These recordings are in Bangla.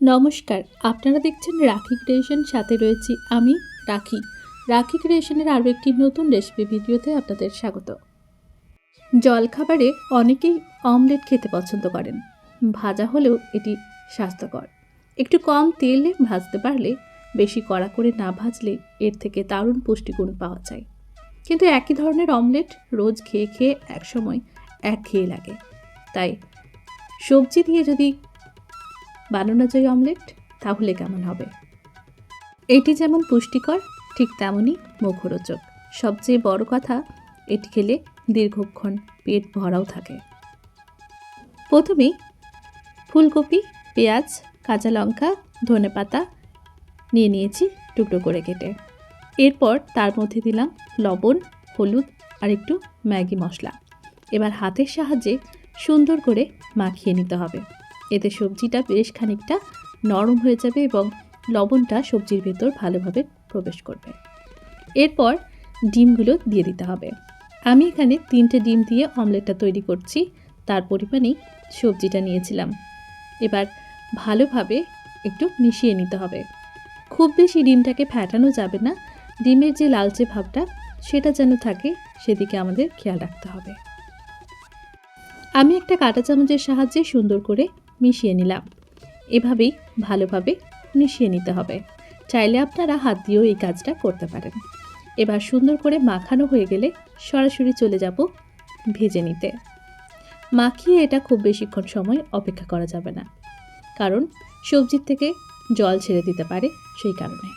নমস্কার, আপনারা দেখছেন রাখি ক্রিয়েশন, সাথে রয়েছি আমি, রাখি। রাখি ক্রিয়েশনের আরও একটি নতুন রেসিপি ভিডিওতে আপনাদের স্বাগত। জলখাবারে অনেকেই অমলেট খেতে পছন্দ করেন। ভাজা হলেও এটি স্বাস্থ্যকর। একটু কম তেলে ভাজতে পারলে, বেশি কড়া করে না ভাজলে এর থেকে দারুণ পুষ্টিগুণ পাওয়া যায়। কিন্তু একই ধরনের অমলেট রোজ খেয়ে খেয়ে একসময় এক খেয়ে লাগে। তাই সবজি দিয়ে যদি বানানো যায় অমলেট, তাহলে কেমন হবে? এটি যেমন পুষ্টিকর, ঠিক তেমনই মুখরোচক। সবচেয়ে বড় কথা, এটি খেলে দীর্ঘক্ষণ পেট ভরাও থাকে। প্রথমেই ফুলকপি, পেঁয়াজ, কাঁচা লঙ্কা ধনেপাতা নিয়ে নিয়েছি টুকরো করে কেটে। এরপর তার মধ্যে দিলাম লবণ, হলুদ আর একটু ম্যাগি মশলা। এবার হাতের সাহায্যে সুন্দর করে মাখিয়ে নিতে হবে। এতে সবজিটা বেশ খানিকটা নরম হয়ে যাবে এবং লবণটা সবজির ভেতর ভালোভাবে প্রবেশ করবে। এরপর ডিমগুলো দিয়ে দিতে হবে। আমি এখানে তিনটে ডিম দিয়ে অমলেটটা তৈরি করছি, তার পরিমাণেই সবজিটা নিয়েছিলাম। এবার ভালোভাবে একটু মিশিয়ে নিতে হবে। খুব বেশি ডিমটাকে ফ্যাটানো যাবে না, ডিমের যে লালচে ভাবটা সেটা যেন থাকে, সেদিকে আমাদের খেয়াল রাখতে হবে। আমি একটা কাঁটা চামচের সাহায্যে সুন্দর করে মিশিয়ে নিলাম। এভাবেই ভালোভাবে মিশিয়ে নিতে হবে। চাইলে আপনারা হাত দিয়েও এই কাজটা করতে পারেন। এবার সুন্দর করে মাখানো হয়ে গেলে সরাসরি চলে যাব ভেজে নিতে। মাখিয়ে এটা খুব বেশিক্ষণ সময় অপেক্ষা করা যাবে না। কারণ সবজির থেকে জল ছেড়ে দিতে পারে সেই কারণে।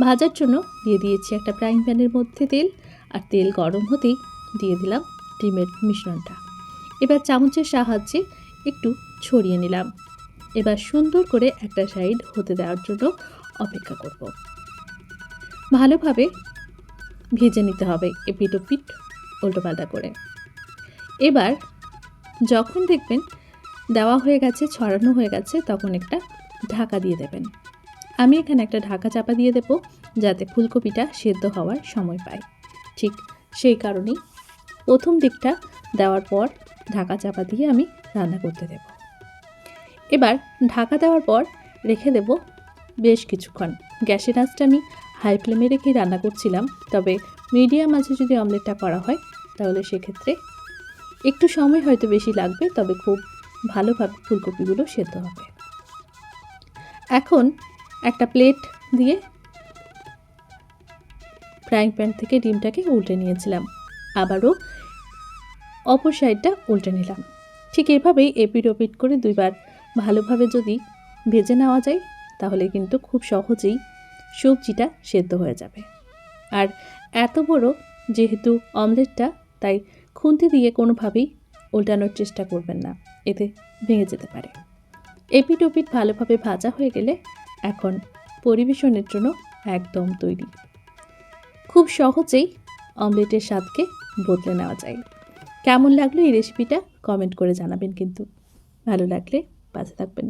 ভাজার জন্য দিয়ে দিয়েছি একটা ফ্রাইং প্যানের মধ্যে তেল আর তেল গরম হতেই দিয়ে দিলাম ডিমের মিশ্রণটা। এবার চামচের সাহায্যে একটু ছড়িয়ে নিলাম। এবার সুন্দর করে একটা সাইড হতে দেওয়ার জন্য অপেক্ষা করব। ভালোভাবে ভেজে নিতে হবে এপিট ওপিট উল্টোপাল্টা করে। এবার যখন দেখবেন দেওয়া হয়ে গেছে, ছড়ানো হয়ে গেছে, তখন একটা ঢাকা দিয়ে দেবেন। আমি এখানে একটা ঢাকা চাপা দিয়ে দেব যাতে ফুলকপিটা সেদ্ধ হওয়ার সময় পায়। ঠিক সেই কারণেই প্রথম দিকটা দেওয়ার পর ঢাকা চাপা দিয়ে আমি রান্না করতে দেব। এবার ঢাকা দেওয়ার পর রেখে দেব বেশ কিছুক্ষণ। গ্যাসের আঁচটা আমি হাই ফ্লেমে রেখেই রান্না করছিলাম, তবে মিডিয়াম আঁচে যদি অমলেটটা করা হয়, তাহলে সেক্ষেত্রে একটু সময় হয়তো বেশি লাগবে, তবে খুব ভালোভাবে ফুলকপিগুলো সেদ্ধ হবে। এখন একটা প্লেট দিয়ে ফ্রাইং প্যান থেকে ডিমটাকে উল্টে নিয়েছিলাম। আবারও অপর সাইডটা উল্টে নিলাম। ঠিক এভাবেই এপিট ওপিট করে দুইবার। ভালোভাবে যদি ভেজে নেওয়া যায়, তাহলে কিন্তু খুব সহজেই সবজিটা সেদ্ধ হয়ে যাবে। আর এত বড় যেহেতু অমলেটটা, তাই খুন্তি দিয়ে কোনোভাবেই উল্টানোর চেষ্টা করবেন না। এতে ভেঙে যেতে পারে। এপিট ওপিট ভালোভাবে ভাজা হয়ে গেলে এখন পরিবেশনের জন্য একদম তৈরি। খুব সহজেই অমলেটের স্বাদকে বদলে নেওয়া যায়। কেমন লাগল এই রেসিপিটা কমেন্ট করে জানাবেন কিন্তু। ভালো লাগলে পাশে থাকবেন।